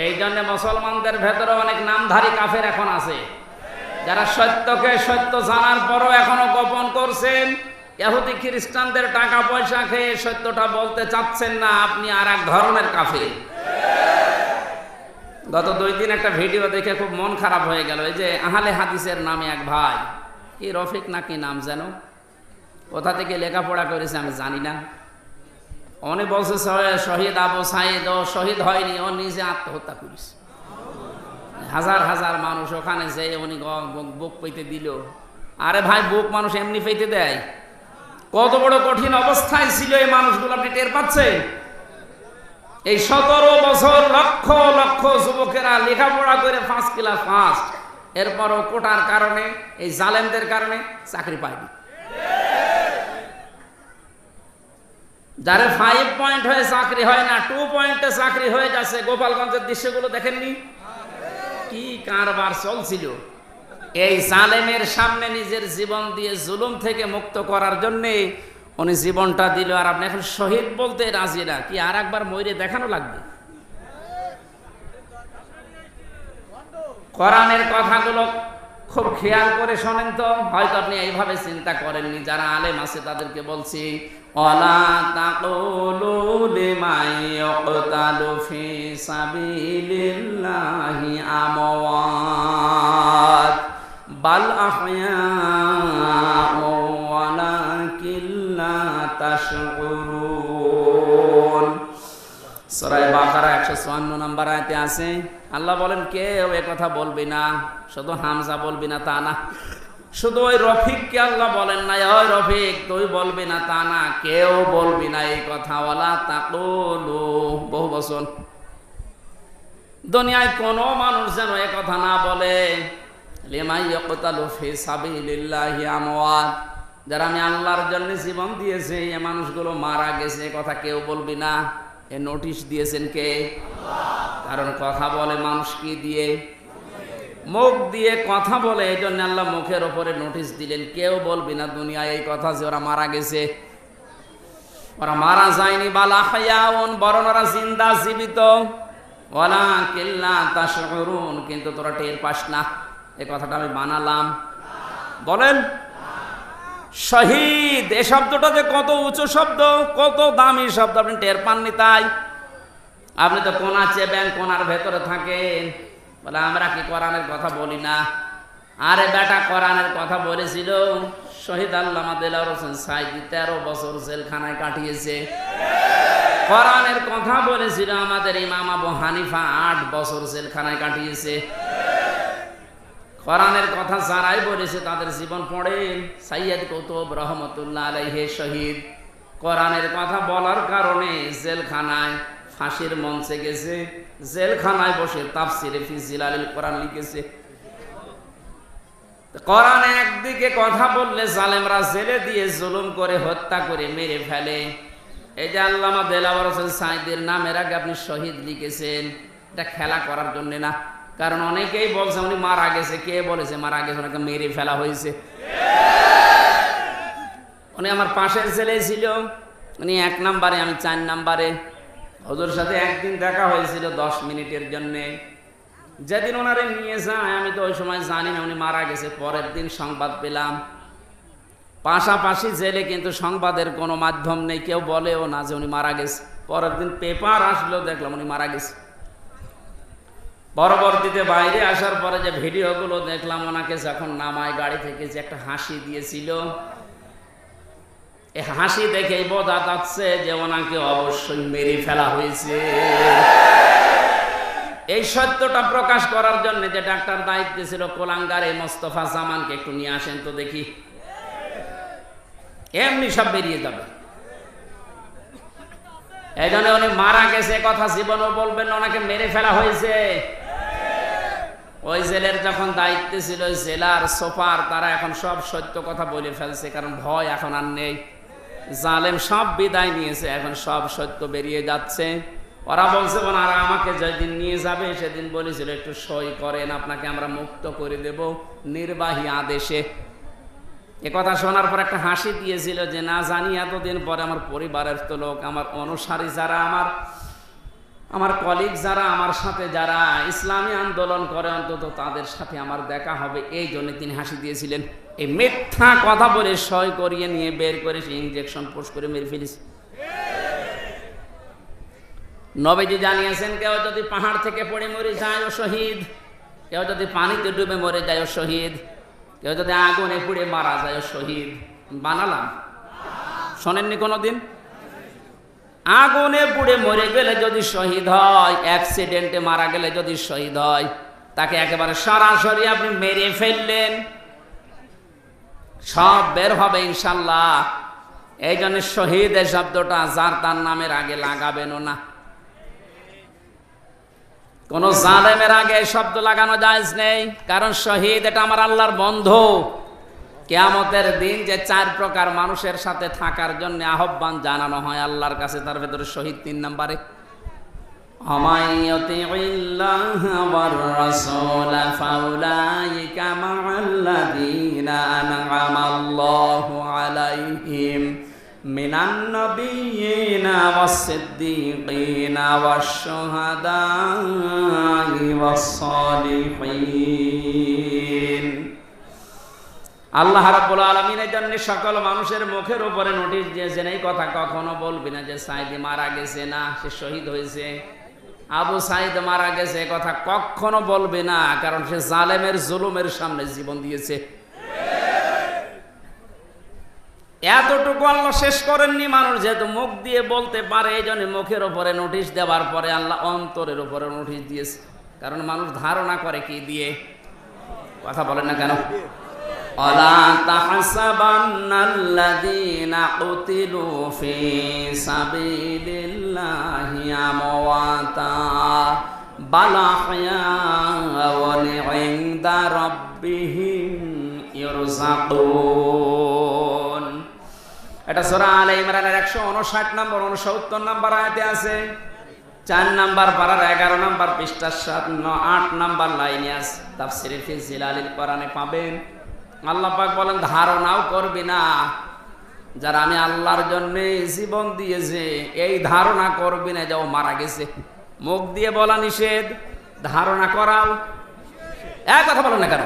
এই জন্য মুসলমানদের ভেতরে অনেক নামধারী কাফের এখন আছে। যারা সত্যকে সত্য জানার পরও এখনও গোপন করছেন, ইহুদি খ্রিস্টানদের টাকা পয়সা খেয়ে সত্যটা বলতে চাচ্ছেন না, আপনি আর এক ধরনের কাফের। গত দুই দিন একটা ভিডিও দেখে খুব মন খারাপ হয়ে গেল। এই যে আহলে হাদিসের নামে এক ভাই, কি রফিক নাকি নাম যেন? কোথা থেকে লেখাপড়া করেছে আমি জানি না। উনি বলছে শহীদ আবু সাইদ, ও শহীদ হয়নি, ও নিজে আত্মহত্যা করেছে হাজার হাজার মানুষ ওখানে যে উনি বুক- পেতে দিল। আরে ভাই, বুক মানুষ এমনি পেতে দেয়? কত বড় কঠিন অবস্থায় ছিল এই মানুষগুলো, আপনি টের পাচ্ছেন? এই সতেরো বছর লক্ষ লক্ষ যুবকেরা লেখাপড়া করে ফার্স্ট ক্লাস ফার্স্ট এরপরও কোটার কারণে, এই জালেমদের কারণে চাকরি পায়নি। যারা ফাইভ পয়েন্ট হয়ে চাকরি হয় না টু পয়েন্টে চাকরি হয়ে যাচ্ছে, গোপালগঞ্জের দৃশ্যগুলো দেখেননি? কি কারবার চলছিল? এই জালেমের সামনে নিজের জীবন দিয়ে জুলুম থেকে মুক্ত করার জন্যে উনি জীবনটা দিল, আর আপনি এখন শহীদ বলতে রাজি না, কি আর একবার ময়ূরে দেখানো লাগবে? কোরআনের কথাগুলো খুব খেয়াল করে শোনেন তো। হয়তো আপনি এইভাবে চিন্তা করেননি, যারা আলেম আছে তাদেরকে বলছি, অলা তাকুলু লিমান ইয়াকতালু ফি সাবিলিল্লাহি আমওয়াত, বাল আহয়াউ ওয়ালাকিন লা তাশউরুন। সরাই বাকারা একশো চুয়ান্ন নাম্বার আয়তে আছে, আল্লাহ বলেন, কেউ কথা বলবি না, শুধু হামজা বলবি না, তা না। শুধু ওই রফিককে আল্লাহ বলেন না, ওই রফিক, তুই বলবি না, তা না। কেউ বলবি না এই বহু দুনিয়ায় কোনো মানুষ যেন এ কথা না বলে যারা আমি আল্লাহর জন্য জীবন দিয়েছে, এ মানুষগুলো মারা গেছে কথা কেউ বলবি না। এ নোটিশ দিয়েছেন কে? কারণ কথা বলে মানুষ কি দিয়ে? মুখ দিয়ে কথা বলে এই জন্য আল্লাহ মুখের ওপরে নোটিশ দিলেন। কেউ বলবি না দুনিয়ায় এই কথা যে ওরা মারা গেছে। ওরা মারা যায়নি, বালা হায়াউন, বরং ওরা জিন্দা জীবিত। ওলা কিল্লা তাশউরুন, কিন্তু তোরা টের পাস না। এই কথাটা আমি বানালাম বলেন শহীদ, এ শব্দটা যে কত উঁচু শব্দ, কত দামি শব্দ, আপনি টের পাননি তাই? আপনি তো কোনা চেবেন, কোনার ভেতরে থাকেন। বলে, আমরা কি কোরআনের কথা বলি না? আরে বেটা, কোরআনের কথা বলেছিল শহীদ আল্লামা দেলার হোসেন সাইদি, তেরো বছর জেলখানায় কাটিয়েছে। কোরআনের কথা বলেছিল আমাদের ইমাম আবু হানিফা, আট বছর জেলখানায় কাটিয়েছে। কোরআনের কথা যারাই বলেছে তাদের জীবন পড়েন সাইয়দ কৌতুব রহমতুল্লাহ আলাইহে শহীদ। কোরআনের কথা বলার কারণে জেলখানায় ফাঁসির মঞ্চে গেছে। জেলখানায় বসে তাফসিরে ফিজিল আলীল কোরআন লিখেছে। কোরআন একদিকে কথা বললে জালেমরা জেলে দিয়ে জুলুম করে, হত্যা করে, মেরে ফেলে। এই যে আল্লামা দেলাওয়ার হোসেন সাইদের নামের আগে আপনি শহীদ লিখেছেন। এটা খেলা করার জন্য না। কারণ অনেকেই বলছে, উনি মারা গেছে। কে বলেছে, মারা গেছে? ওনাকে মেরে ফেলা হয়েছে। উনি আমার পাশের ছেলে ছিল। উনি এক নাম্বারে, আমি চার নাম্বারে। ওদের সাথে একদিন দেখা হয়েছিল দশ মিনিটের জন্যে। যেদিন ওনারে নিয়ে যায়, আমি তো ওই সময় জানি না উনি মারা গেছে। পরের দিন সংবাদ পেলাম। পাশাপাশি জেলে কিন্তু সংবাদের কোনো মাধ্যম নেই। কেউ বলেও না যে উনি মারা গেছে। পরের দিন পেপার আসলো, দেখলাম উনি মারা গেছে। পরবর্তীতে বাইরে আসার পরে যে ভিডিওগুলো দেখলাম, ওনাকে যখন নামায়, গাড়ি থেকে যে একটা হাসি দিয়েছিল এই হাসি দেখেই বোঝা যাচ্ছে যে ওনাকে অবশ্যই মেরে ফেলা হয়েছে। এই সত্যটা প্রকাশ করার জন্য যে ডাক্তার দায়িত্বে ছিল কোলাঙ্গার এই মোস্তফা জামানকে একটু নিয়ে আসেন তো দেখি। এমনি সব বেরিয়ে যাবে। এই জন্য উনি মারা গেছে কথা জীবনও বলবেন ওনাকে মেরে ফেলা হয়েছে। ওই জেলের যখন দায়িত্বে ছিল, ওই জেলার সোফার তারা এখন সব সত্য কথা বলে ফেলছে, কারণ ভয় এখন আর নেই। জালেম সব বিদায় নিয়েছে, এখন সব সত্য বেরিয়ে যাচ্ছে। ওরা বলছে ওনারা আমাকে যেদিন নিয়ে যাবে, সেদিন বলেছিল, একটু সই করেন, আপনাকে আমরা মুক্ত করে দেব নির্বাহী আদেশে। এ কথা শোনার পর একটা হাসি দিয়েছিল যে, না জানি, এতদিন পরে আমার পরিবারের তো লোক, আমার অনুসারী যারা আমার আমার কলিগ যারা আমার সাথে যারা ইসলামী আন্দোলন করে, অন্তত তাদের সাথে আমার দেখা হবে। এই জন্য তিনি হাসি দিয়েছিলেন। এই মিথ্যা কথা বলে সই করিয়ে নিয়ে বের করে সে ইঞ্জেকশন পোষ করে মেরে ফেলিস নবীজি জানিয়েছেন, কেউ যদি পাহাড় থেকে পড়ে মরে যায় ও শহীদ, কেউ যদি পানিতে ডুবে মরে যায় ও শহীদ, কেউ যদি আগুনে পুড়ে মারা যায় ও শহীদ। বানালাম। শোনেননি কোনোদিন? আগুনে পুড়ে মরে গেলে যদি শহীদ হয় অ্যাক্সিডেন্টে মারা গেলে যদি শহীদ হয়, তাকে একেবারে সরাসরি আপনি মেরে ফেললেন। সব বের হবে ইনশাল্লাহ। এই জন্য শহীদ এই শব্দটা যার তার নামের আগে লাগাবেনও না। কোন জালেমের আগে এই শব্দ লাগানো যায় নেই, কারণ শহীদ এটা আমার আল্লাহর বন্ধু। কেয়ামতের দিন যে চার প্রকার মানুষের সাথে থাকার জন্য আহ্বান জানানো হয় আল্লাহর কাছে, তার ভেতরে শহীদ তিন নম্বরে। আলাইহিম মিনান নবিয়িনা ওয়াসসিদ্দীকিনা ওয়াশ-শুহাদা ওয়াস-সালিহিন আল্লাহ রাব্বুল আলমিনের জন্য সকল মানুষের মুখের উপরে নোটিশ দিয়েছেন, এই কথা কখনো বলবি না যে সাইদি মারা গেছে না, সে শহীদ হয়েছে। আবু সাইদ মারা গেছে কথা কখনো বলবে না, কারণ সে জালেমের জুলুমের সামনে জীবন দিয়েছে। এতটুকু আল্লাহ শেষ করেননি মানুষ, যেহেতু মুখ দিয়ে বলতে পারে, এই জন্য মুখের উপরে নোটিশ দেওয়ার পরে আল্লাহ অন্তরের উপরে নোটিশ দিয়েছে। কারণ মানুষ ধারণা করে কি দিয়ে? কথা বলেন না কেন? অলা তাহসাবান্নাল্লাযীনা কুতিলু ফি সাবিলিল্লাহি আমওয়াতা বাল আহয়াউন ইনদা রাব্বিহিম ইরযাকুন এটা সূরা আলে ইমরানের 159 নম্বর 69 নম্বর আয়াতে আছে। চার নাম্বার পারার এগারো নাম্বার পৃষ্ঠার সাত আট নাম্বার লাইনে আছে। তাফসিরে ফি জিলালিল কোরআনে পাবেন। আল্লাহ পাক বলেন, ধারণাও করবি না। যারা আমি আল্লাহর জন্য জীবন দিয়েছে, এই ধারণা করবি না যে ও মারা গেছে। মুখ দিয়ে বলা নিষেধ, ধারণা করাও। এক কথা বলো না কেন?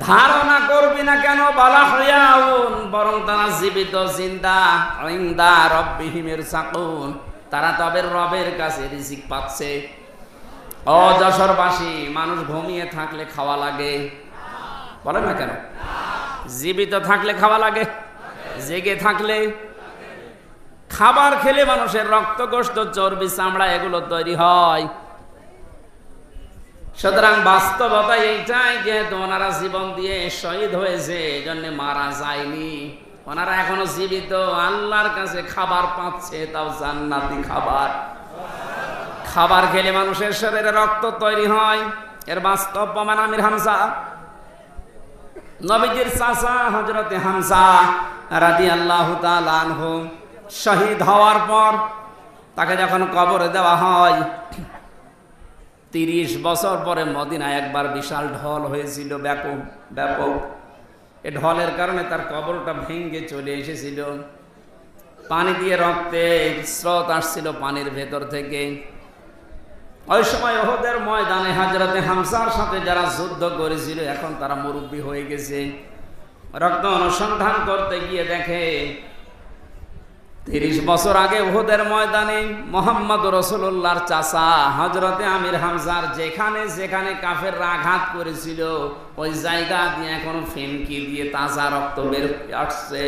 ধারণা করবি না কেন? বলা হইয়াউন বরং তারা জীবিত, জিন্দা, ইন্দা রব্বিহিমের সাকুন তারা তবে রবের কাছে রিজিক পাচ্ছে। ও যশোরবাসী মানুষ ঘুমিয়ে থাকলে খাওয়া লাগে। বলেন না কেন? জীবিত থাকলে খাওয়া লাগে, জেগে থাকলে। খাবার খেলে মানুষের রক্ত গোষ্ঠ চর্বি, চামড়া এগুলো তৈরি হয়। সুতরাং বাস্তবতা এইটাই যেহেতু ওনারা জীবন দিয়ে শহীদ হয়েছে এই জন্য মারা যায়নি। ওনারা এখনও জীবিত, আল্লাহর কাছে খাবার পাচ্ছে, তাও জান্নাতি খাবার। খাবার খেলে মানুষের শরীরে রক্ত তৈরি হয়। এর বাস্তব প্রমাণ আমির হামসা নবীজির চাচা হজরতে হামসা রাদি আল্লাহ আনহু শহীদ হওয়ার পর তাকে যখন কবরে দেওয়া হয়, তিরিশ বছর পরে মদিনায় একবার বিশাল ঢল হয়েছিল, ব্যাপক ব্যাপক। এ ঢলের কারণে তার কবরটা ভেঙ্গে চলে এসেছিল। পানি দিয়ে রক্তে স্রোত আসছিল পানির ভেতর থেকে। ওই সময় ওহদের ময়দানে হাজরাতে হামসার সাথে যারা যুদ্ধ করেছিল, এখন তারা মুরব্বী হয়ে গেছে। রক্ত অনুসন্ধান করতে গিয়ে দেখে, তিরিশ বছর আগে ওহদের ময়দানে মোহাম্মদ রসুল্লাহর চাষা হজরতে আমির হামজার যেখানে যেখানে কাফের আঘাত করেছিল, ওই জায়গা দিয়ে এখন ফেমকি দিয়ে তাজা রক্ত বের আসছে।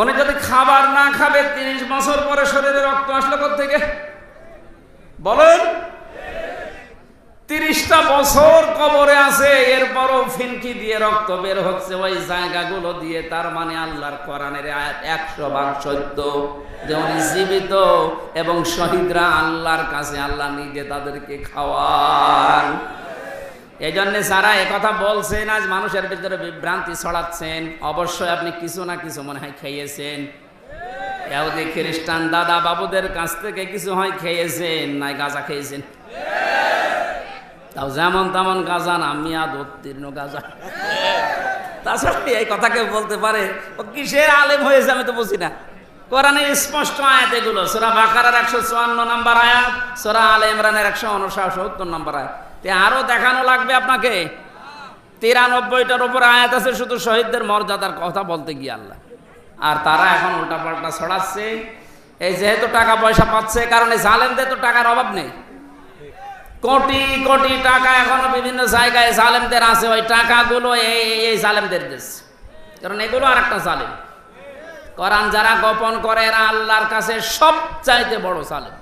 উনি যদি খাবার না খাবে, তিরিশ বছর পরে শরীরে রক্ত আসলো থেকে বলেন। তিরিশটা বছর কবরে আছে, এরপরও ফিনকি দিয়ে রক্ত বের হচ্ছে, ওই জায়গাগুলো দিয়ে, তার মানে আল্লাহর কোরআনের একশো ভাগ সত্য যে উনি জীবিত এবং শহীদরা আল্লাহর কাছে আল্লাহ নিজে তাদেরকে খাওয়ান। এই জন্য যারা কথা বলছেন, আজ মানুষের ভিতরে বিভ্রান্তি ছড়াচ্ছেন। অবশ্যই আপনি কিছু না কিছু মনে হয় খেয়েছেন। এহুদি খ্রিস্টান দাদা বাবুদের কাছ থেকে কিছু হয় খেয়েছেন, নাই গাঁজা খেয়েছেন। তাও যেমন তেমন গাজা না মিয়াদ উত্তীর্ণ গাজা। তাছাড়া এই কথা কেউ বলতে পারে, ও কিসের আলেম হয়েছে আমি তো বুঝি না। কোরআনের স্পষ্ট আয়াত এগুলো, সোরা বাকারার একশো চুয়ান্ন নম্বর আয়াত, সোরা আল ইমরানের একশো উনষাট সত্তর নম্বর আয়াত। তে আরও দেখানো লাগবে আপনাকে। তিরানব্বইটার উপর আয়াত আছে, শুধু শহীদদের মর্যাদার কথা বলতে গিয়ে আল্লাহ। আর তারা এখন উল্টাপাল্টা ছড়াচ্ছে। এই যেহেতু টাকা পয়সা পাচ্ছে কারণে জালেমদের তো টাকার অভাব নেই। কোটি কোটি টাকা এখনও বিভিন্ন জায়গায় জালেমদের আছে, ওই টাকাগুলো এই, এই- এই জালেমদের দেশ। কারণ এগুলো আর একটা জালেম। কোরআন যারা গোপন করে, এরা আল্লাহর কাছে সব চাইতে বড় জালেম।